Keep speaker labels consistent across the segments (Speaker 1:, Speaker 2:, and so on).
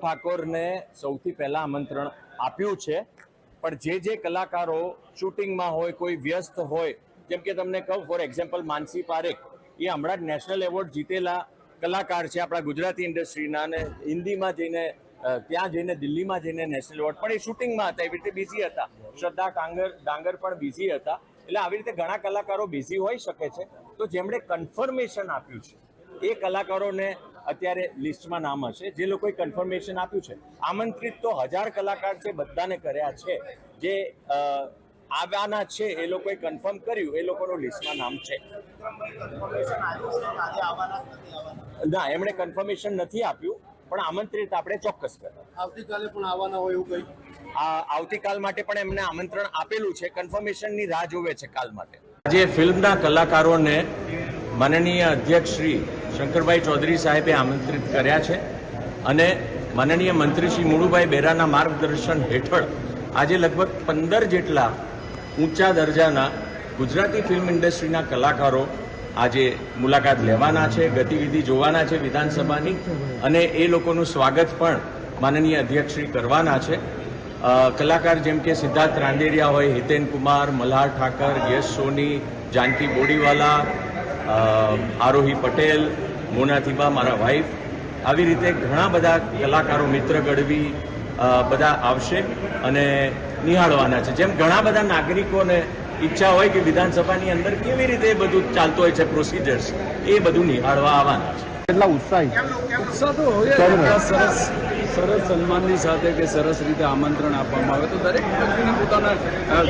Speaker 1: ઠાકોરને સૌથી પહેલા આમંત્રણ આપ્યું છે. પણ જે જે કલાકારો શૂટિંગમાં હોય, કોઈ વ્યસ્ત હોય, જેમ કે તમને કહું, ફોર એક્ઝામ્પલ માનસી પારેખ, એ હમણાં જ નેશનલ એવોર્ડ જીતેલા કલાકાર છે આપણા ગુજરાતી ઇન્ડસ્ટ્રીના અને હિન્દીમાં જઈને ત્યાં જઈને દિલ્હીમાં જઈને નેશનલ એવોર્ડ. પણ એ શૂટિંગમાં હતા, એવી રીતે બિઝી હતા. શ્રદ્ધા કાંગર, ડાંગર પણ બિઝી હતા. એટલે આવી રીતે ઘણા કલાકારો બિઝી હોઈ શકે છે. તો જેમણે કન્ફર્મેશન આપ્યું છે, એ કલાકારોને અત્યારે લિસ્ટમાં નામ હશે. જે લોકોએ કન્ફર્મેશન આપ્યું છે આમંત્રિત તો હજાર કલાકાર છે બધાને કર્યા છે જે આવ્યાના છે એ લોકોએ કન્ફર્મ કર્યું એ લોકોનું લિસ્ટમાં નામ છે. ના એમણે કન્ફર્મેશન નથી આપ્યું પણ આમંત્રિત આપણે ચોક્કસ કર્યા.
Speaker 2: આવતીકાલે પણ આવવાના હોય એવું કઈ?
Speaker 1: આ આવતીકાલ માટે પણ એમને આમંત્રણ આપેલું છે. કન્ફર્મેશનની રાહ જોવે છે કાલ માટે. આજે ફિલ્મના કલાકારોને માનનીય અધ્યક્ષ શ્રી શંકરભાઈ ચૌધરી સાહેબે આમંત્રિત કર્યા છે અને માનનીય મંત્રી શ્રી મુળુભાઈ બેરાના માર્ગદર્શન હેઠળ આજે લગભગ પંદર જેટલા ઊંચા દરજાના ગુજરાતી ફિલ્મ ઇન્ડસ્ટ્રીના કલાકારો આજે મુલાકાત લેવાના છે, ગતિવિધિ જોવાના છે વિધાનસભાની અને એ લોકોનું સ્વાગત પણ માનનીય અધ્યક્ષશ્રી કરવાના છે. કલાકાર જેમ કે સિદ્ધાર્થ રાંદેરિયા હોય, હિતેન કુમાર, મલ્હાર ઠાકર, યશ સોની, જાનકી બોડીવાલા આરોહી પટેલ મોના થીબા મારા વાઈફ આવી રીતે ઘણા બધા કલાકારો મિત્ર ગઢવી બધા આવશે અને નિહાળવાના છે. જેમ ઘણા બધા નાગરિકોને ઈચ્છા હોય કે વિધાનસભાની અંદર કેવી રીતે એ બધું ચાલતું હોય છે પ્રોસિજર્સ એ બધું નિહાળવા આવવાના છે.
Speaker 2: કેટલા ઉત્સાહી?
Speaker 3: ઉત્સાહ તો હોય સરસ સરસ સન્માનની સાથે કે સરસ રીતે આમંત્રણ આપવામાં આવે. તો દરેક વ્યક્તિને પોતાના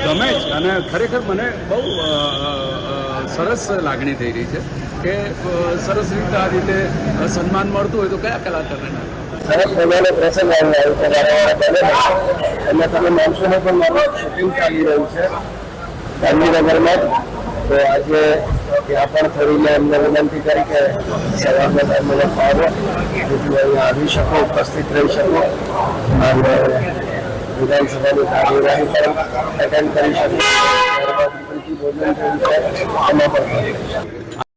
Speaker 3: ગમે જ. અને ખરેખર મને બહુ સરસ લાગણી થઈ રહી છે. કે સરસ રીતે આ રીતે સન્માન મળતું હોય તો કયા કલાકારને?
Speaker 2: સરસ મજાનો પ્રસંગ આવી રહ્યો છે અને તમે માનશો પણ મારું શૂટિંગ ચાલી રહ્યું છે, ગાંધીનગરમાં તો આજે ત્યાં પણ થોડીને એમને વિનંતી કરી કે સવારના ટાઈમે આવો જેથી અહીંયા આવી શકો, ઉપસ્થિત રહી શકો અને વિધાનસભાની કાર્યવાહી પણ એટેન્ડ કરી શકો ભોજન થયું છે, એમાં પણ.